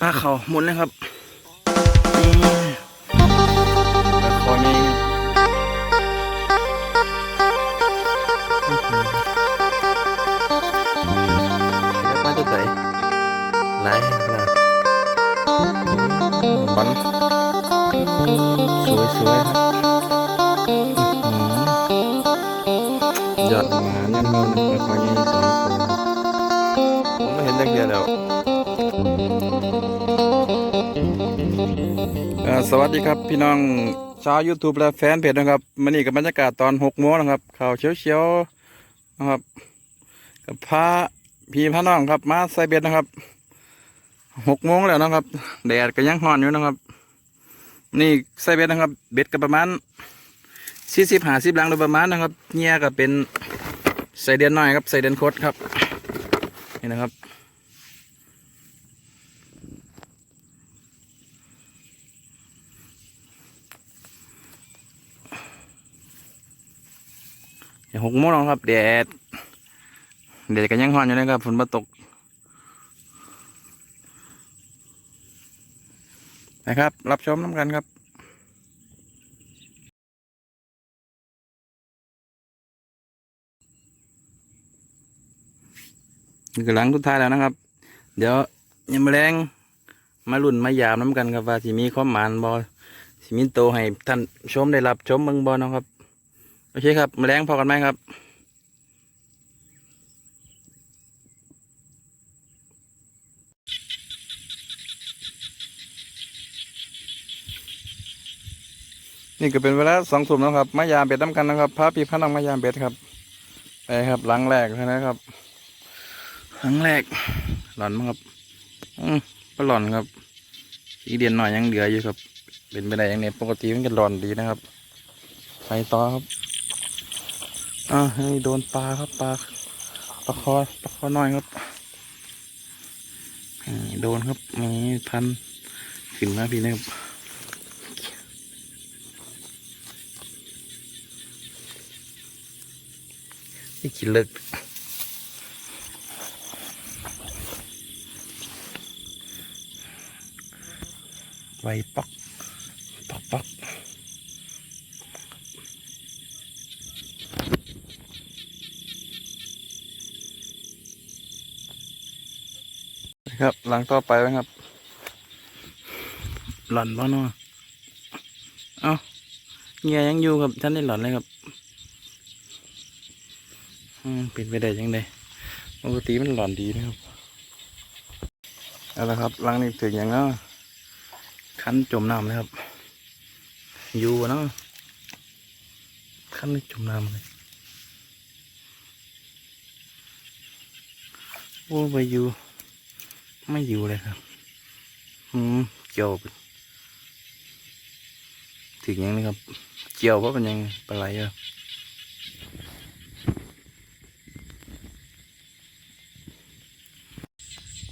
ปลาเขาหมุนเลยครับ สวัสดีครับพี่น้องชาว YouTube และแฟนเพจนะครับมันนี่กับบรรยากาศตอนหกโมงนะครับข่าวเชียวๆนะครับกับพาพี่พาน้องครับมาใส่เบ็ดนะครับหกโมงแล้วนะครับแดดก็ยังร้อนอยู่นะครับ นี่ใส่เบ็ดนะครับ เบ็ดก็ประมาณสี่สิบห้าสิบลังโดยประมาณนะครับเงี้ยก็เป็นใส่เดือนน้อยครับใส่เดือนคดครับนี่นะครับ หกโมงแล้วครับแดดแดดก็ยังร้อนอยู่นะครับฝนมาตกนะครับ รับชมน้ำกันครับนี่คือหลังทุดท้ายแล้วนะครับ เดี๋ยวยังมาแรงมาลุ่นมายามน้ำกันครับว่าสิมีความหมานบอสิมีโตให้ท่านชมได้รับชมเมืองบอนะครับ โอเคครับมาแรงพอกันไหมครับนี่ก็เป็นเวลาสองทุ่มแล้วครับมายามเบ็ดน้ำกันนะครับพาพี่พาน้องมายามเบ็ดครับไปครับหลังแรกนะครับหลังแรก หล่อนมั้งครับ อืมก็หล่อนครับ อีเดียนหน่อยยังเหลืออยู่ครับ เป็นไปได้ยังเนี่ยปกติมันจะหล่อนดีนะครับไปต่อครับ อ่าให้โดนปลาครับปลาปลาคอปลาคอน้อยครับอ่าโดนครับมีพันขึ้นมาพี่นะครับนี่กินเลิกไวปักปักปัก นะ ครับ หลังต่อไปนะครับ หล่อนบ่เนาะเอ้าเงียยังอยู่ครับท่านได้หล่อนเลยครับอืมเป็นไปได้ยังไงปกติมันหล่อนดีนะครับเอาละครับหลังนี้ถึงอย่างเนาะคันจมน้ำเลยครับ อยู่เนาะคันนี่จมน้ำเลยโอ้ไปอยู่ ไม่อยู่เลยครับ อืมเกี่ยวเป็นถึงยังนี่ครับ เกี่ยวเพราะเป็นยังปลาไหลอะ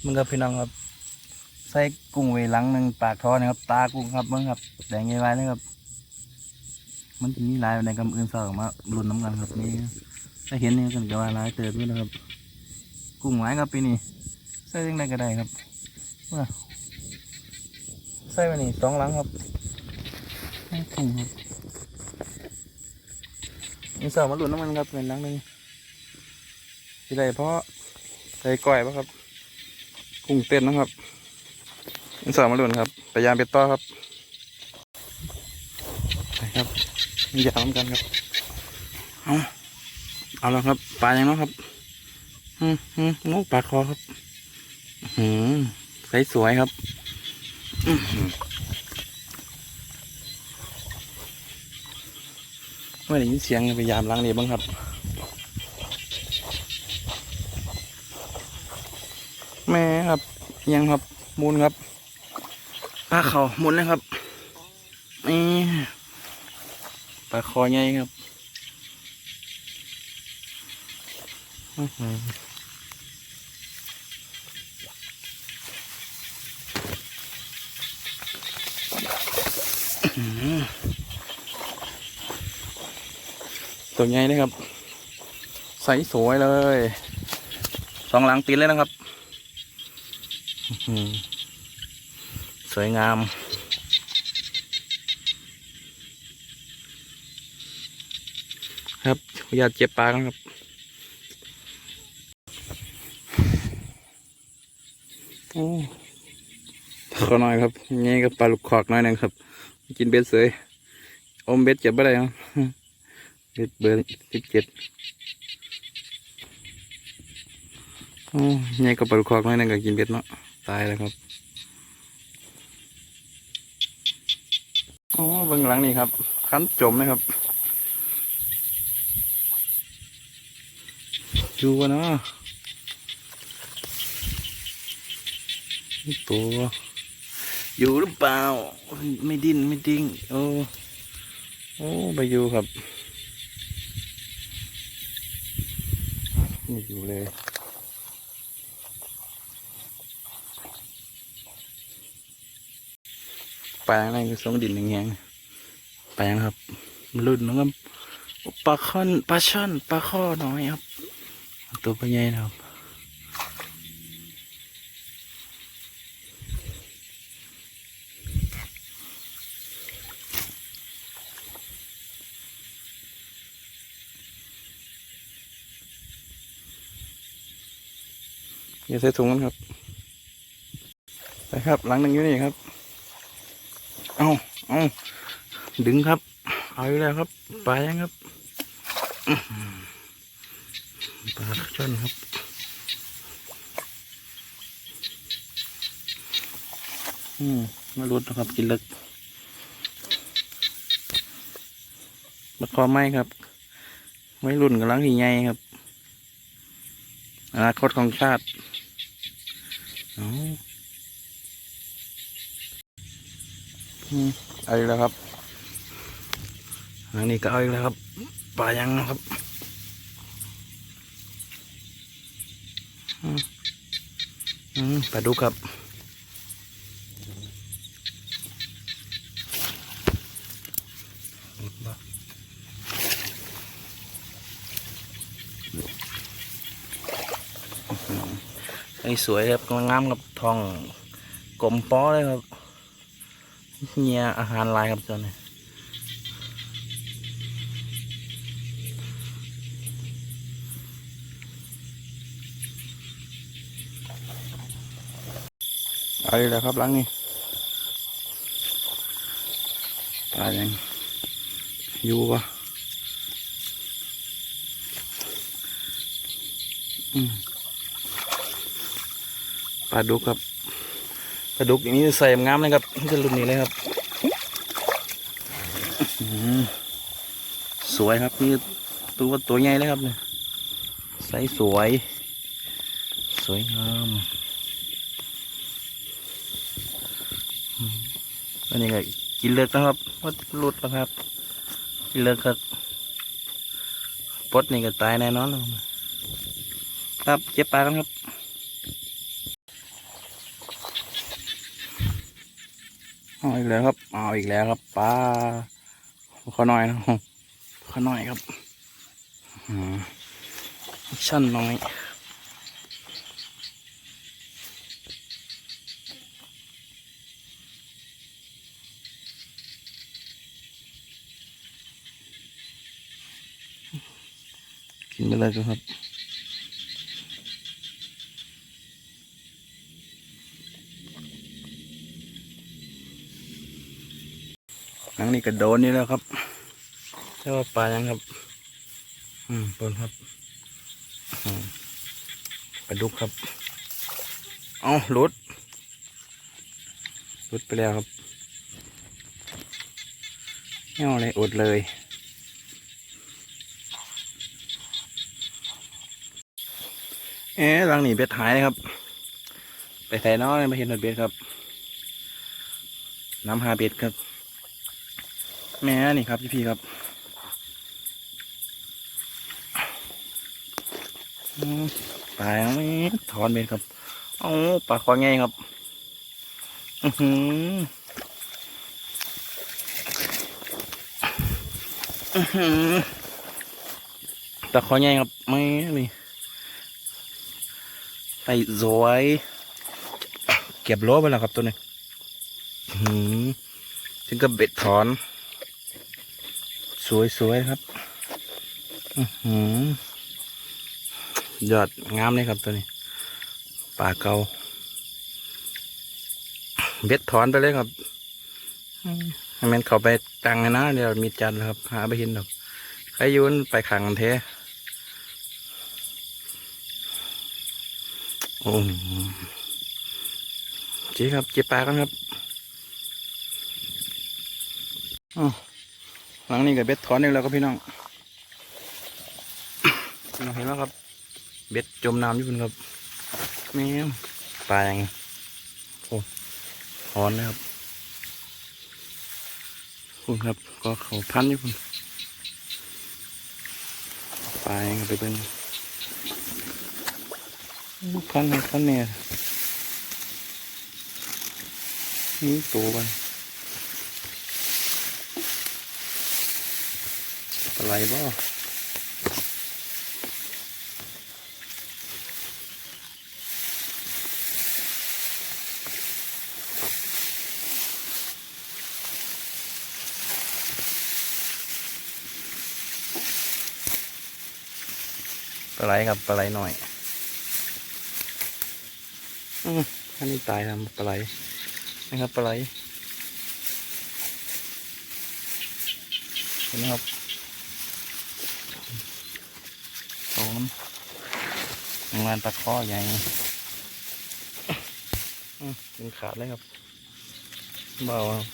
มึงครับพี่น้องครับ ใส่กุ้งไว้หลังหนึ่งปากท้อนะครับ ตากุ้งครับมึงครับแดงใหญ่ไว้นะครับ มันจะมีลายในกำอื่นเสออกมาลุ่นน้ำกันครับนี่ถ้าเห็นนี่กันจะว่าลายเติบด้วยนะครับ กุ้งหลายครับปีนี้ ใส่ยังไงก็ได้ครับว่าใส่ไปนี่สองหลังครับให้ถุงครับนี่สาวมาหลุดน้ำมันครับเป็นหลังหนึงที่ไรเพราะใส่ก้อยปะครับกุ้งเต้นนะครับนี่สาวมาหลุดครับพยายามเป็ดต่อครับไปครับมียาวเหมือนกันครับเอาเอาแล้วครับปลาอย่างน้อยครับ อืมอืมงูปลาคอครับ อืมใสสวยครับไม่ได้ยินเสียงพยายามล้างนี่บ้างครับ แม่ครับยังครับมูลครับปลาเขาหมุนเลยครับนี่ปลาคอใหญ่ครับ อื้อ ตัวใหญ่เลยครับ ใสสวยเลย สองหลังตีนเลยนะครับอื้อหือวยงาม ครับออนุญาตเจ็บปากนะครับโอ้ขอหน่อยครับนี่ก็ปลาลูกคอกน่อยนึงครับ กินเบ็ดเสยอมเบ็ดเจ็บไม่ได้ครับ เบ็ดเบอร์สิบเจ็ดโอ้นี่ก็ปลาคอกหน่อยหนึงก็กินเบ็ดเนาะตายแล้วครับโอ้เบื้องหลังนี่ครับ คันจมนะครับอยู่วะเนาะตัวอยู่หรือเปล่า ไม่ดิ้นไม่ดิ้งโอ้โอ้ไปอยู่ครับ ไม่อยู่เลยแปลงอะไรคือสมดินอย่างเงี้ยแปลงครับรุ่นนะครับปลาค่อนปลาช่อนปลาข้อน้อยครับ ตัวปลาใหญ่นะครับ อย่าใส่ถุงกันครับไปครับหลังหนึ่งอยู่นี่ครับ เอาเอาดึงครับ เอาอีกแล้วครับปลายังครับปลาช่อนครับอืมไม่รุดนะครับกินเล็กมาคอไม้ครับ ไม่รุ่นกำลังที่ใหญ่ครับอนาคตของชาติ เอาเอาอีกแล้วครับอันนี้ก็เอาอีกแล้วครับปลายังนะครับอืมอืมปลาดุครับ สวยครับกำลังงามกับทองกลมป้อเลยครับเนียอาหารลายครับตอนนี้เอาอีกแล้วครับหลังนี้ตายยังอยู่ปะอืม ปลาดุกครับปลาดุกอย่างนี้ใส่งามเลยครับจะรุ่นนี้เลยครับสวยครับนี่ตัวตัวใหญ่เลยครับเนี่ยใสสวย สวยงามอันนี้ก็กินเลือกนะครับวัดหลุดแล้วครับ กินเลือกครับปดนี่ก็ตายแน่นอนครับเจ็บปากกันครับ อีกแล้วครับเอาอีกแล้วครับปลาขอหน่อยนะขอหน่อยครับอืมชั่นน้อยกินไปเลยครับ หลังนี้ก็โดนนี่แล้วครับเรียกว่าปลายังครับ อืมปนครับอืมปลาดุกครับ เอาหลุดหลุดไปแล้วครับไม่เอาอะไรอดเลยเอ๊ะหลังนี้เบ็ดหายเลยครับ ไปใส่น้อยมาเห็นหนวดเบ็ดครับ น้ำหาเบ็ดครับ แม่นี่ครับพี่พี่ครับปลาไม่ถอนเบ็ดครับเอ้าปลาคอไงครับ อือหืออื้อหือปลาคอไงครับไม่นี่ไปสวยเก็บโลไปแล้วครับตัวนี้ถึงกับเบ็ดถอน สวยๆครับอือหือยอดงามเลยครับตัวนี้ปลาเกาเบ็ดถอนไปเลยครับมให้มันเข้าไปตังนะ เดี๋ยวมีจันแล้วครับ หาไปเห็นดอกใครยุนไปขังกันเทโอ้จีครับจีปลากันครับอ๋อ หลังนี้กับเบ็ดถอนอีกแล้วครับพี่น้องเห็นไหมครับ เบ็ดจมน้ำอยู่คุณครับแม่มปลาอย่างไงโอ้ถอนนะครับคุณครับ ก็เขาพันอยู่คุณปลาอย่างไปเป็นพันเนี่ยพันเนี่ยนี่ตัวไป ปลาไหลบ่ปลาไหลครับปลาไหลหน่อยอืมอันนี้ตายครับปลาไหลนะครับปลาไหลเห็นไหมครับโอ้มัน งานตะข้อใหญ่อืมเป็นขาดเลยครับ เบาครับ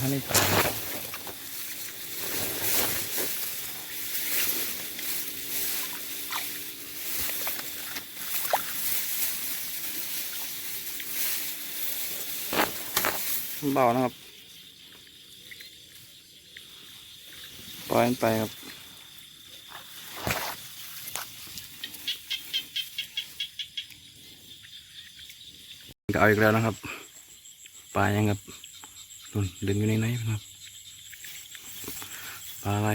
อันนี้ตายเบานะครับ ปล่อยมันไปครับก็เอาอีกแล้วนะครับ ปลายังครับนุ่นดึงอยู่ในไหนครับ ปลาอะไร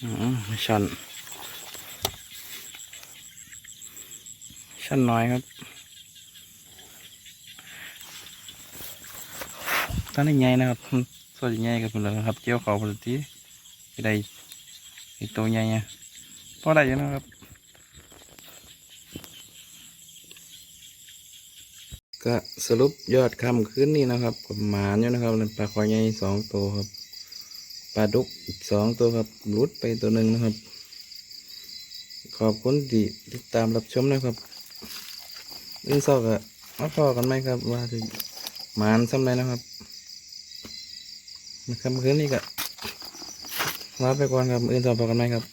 อืมชัน ชันน้อยครับตอนนี้ใหญ่นะครับ อืมส่วใหญ่กับคุณแล้วนะครับเจียวเขาปกติไม่ได้ไอตัวใหญ่เนี่ยพอได้อยู่นะครับก็สรุปยอดคำขึ้นนี่นะครับกับหมาอยู่นะครับปลาคอยใหญ่สองตัวครับปลาดุกอีกสองตัวครับรุดไปตัวหนึ่งนะครับ ขอบคุณที่ติดตามรับชมนะครับเรื่องเศร้าก็มาพอกันไหมครับว่าจะหมานซ้ำไรนะครับ นะครับคืนนี้ก็ลาไปก่อนครับอื่นต่อไปกันไหมครับ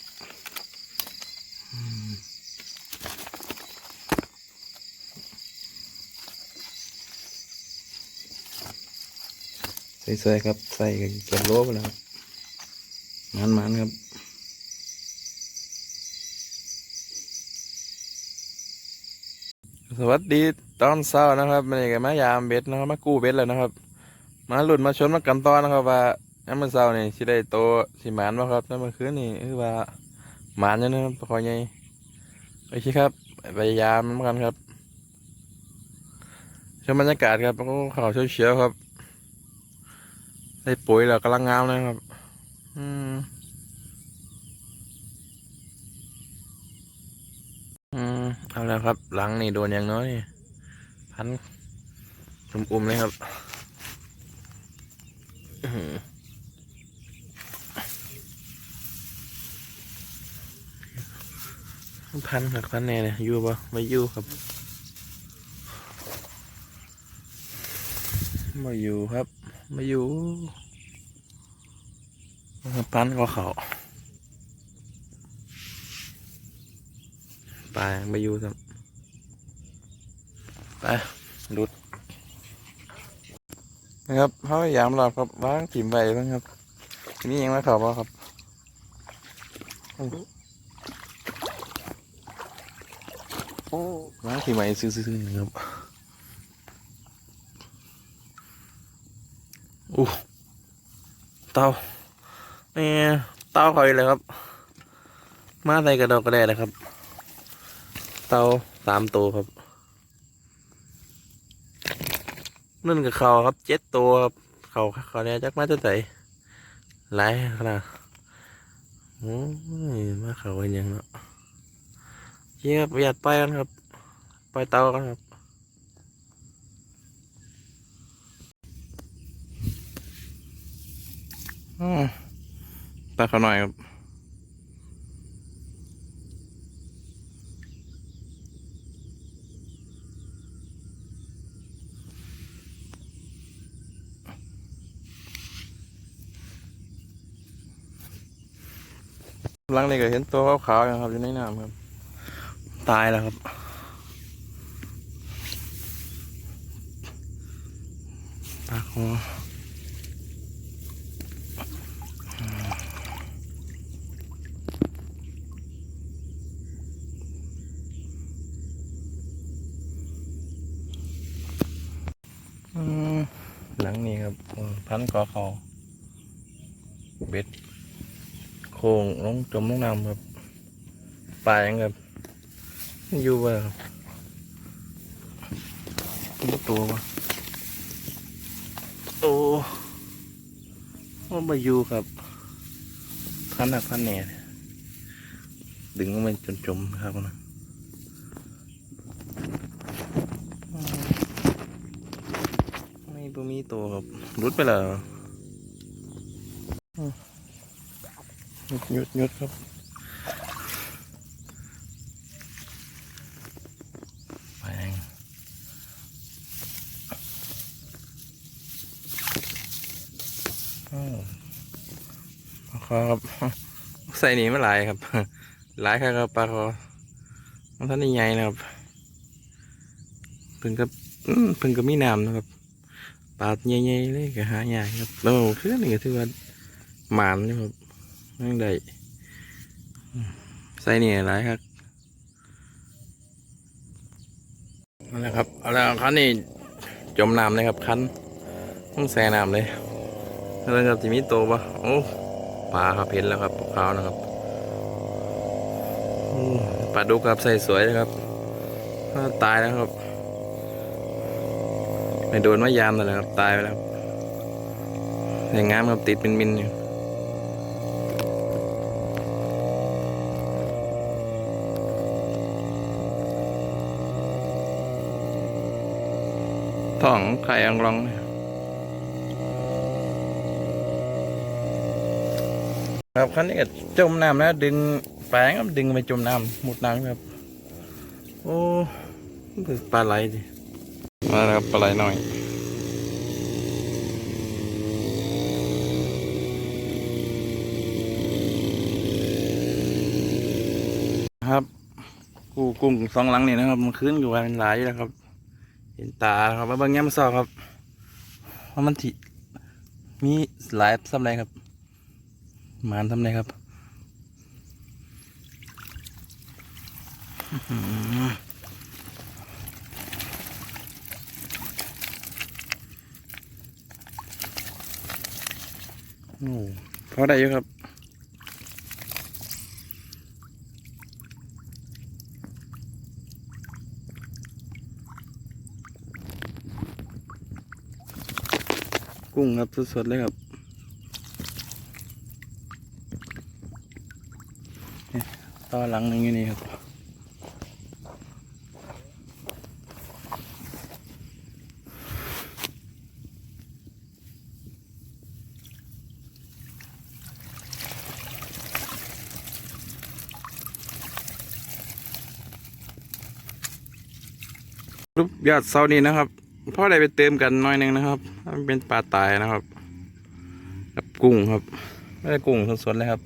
อืมสวยๆครับ ใส่กันเก็บโลไปแล้วครับมันๆครับสวัสดีตอนเช้านะครับมันก็มายามเบ็ดนะครับมากู้เบ็ดแล้วนะครับ มาหลุดมาชนมากันตอนนะครับว่าน้ำมันเช้านี่สิได้โตสิหมานบ่ครับน้ำมันคืนนี่คือว่าหมานอยู่นะครับคอยใหญ่โอเคครับพยายามเหมือนกันครับชมบรรยากาศครับโอ้ขาวเฉียวๆครับ ได้ปุ๋ยแล้วกำลังงามเลยครับ อืมอืมเอาแล้วครับ หลังนี่โดนอย่างน้อย พัน อุ้มๆเลยครับ พันหักพันแน่เนี่ยอยู่ปะไม่อยู่ครับไม่อยู่ครับไม่อยู่พันก็เขาไปไม่อยู่ครับไปดุด นะครับเขายามหลับครับวางถิ่มไปนะครับ นี่ยังไม่เขาบ่ครับวางถิ่มไปซื้อๆๆครับอู้เตาเนี่ยเตาเขาอีกเลยครับ มาใส่กระดอกกระแดเลยครับ เตาสามตัวครับ นั่นกับเขาครับเจ็ดตัวครับเขาเขาเนี่ยจักมาจะใส่หลายขนาดโอ้ยมาเขาเป็นยังเนาะเยี่ยบประหยัดไปกันครับ ไปเตากันครับอืมตาเขาหน่อยครับ ลังนี้ก็เห็นตัวขาวๆอยู่ครับอยู่ในน้ำครับ ตายแล้วครับปาคออืมหลังนี้ครับอืมพันกอเขาเบ็ด โค้งลงจมลงน้ำครับปลายังครับอยู่ว่าครับมันตัววะโอ้มันมาอยู่ครับพันหนักพันแหน่ดึงมันจนจมครับนะไม่บ่มีตัวครับรุดไปแล้วอืมห ยุดหยุดหยุดครับแปงอ้าวครับ ใส่หนีไม่หลายครับ หลายครับปลาคอมันท่านนี่ใหญ่นะครับเพิ่งกับอืมเพิ่งกับมีน้ำนะครับปลาใหญ่ๆเลยก็หายากครับแล้วคือนี่ก็ถือว่าหมานนี่ครับ นั่งได้ใส่นี่หลายครับนั่นแหละครับเอาแล้วคันนี้จมน้ำเลยครับคันต้องแซ่น้ำเลยแล้วครับจะมีโตปะโอ้ปลาครับเห็นแล้วครับขาวนะครับปลาดุกครับใส่สวยนะครับตายแล้วครับไม่โดนว่ายามนั่นแหละครับตายไปแล้วอย่างงามครับติดเป็นมินอยู่ ท้องไข่อังรองเนี่ยครับคันนี้ก็จมน้ำแล้วดึงแปลงครับดึงไปจมน้ำหมดน้ำครับ โอ้ปลาไหลดิมาแล้วครับปลาไหลหน่อยครับกูกุ้งสองหลังนี่นะครับ มันขึ้นอยู่ว่าเป็นหลายอยู่แล้วครับ เห็นตาครับมาบางแง่มาสอบครับว่ามันถิมีหลายสำไรครับหมานทำไรครับอื้อหือโอ้พอได้อยู่ครับ กุ้งครับสดๆเลยครับต่อหลังหนึงอยู่นี่ครับรูปยอดเสานี้นะครับ พ่อได้ไปเติมกันน้อยหนึงนะครับมันเป็นปลาตายนะครับกับกุ้งครับไม่ได้กุ้งสดๆเลยครับ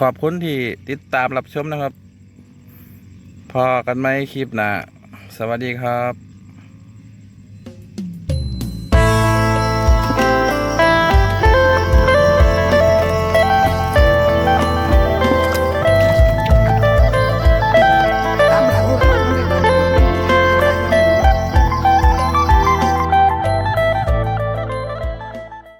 ขอบคุณที่ติดตามรับชมนะครับ พอกันไหมคลิปหน้าสวัสดีครับ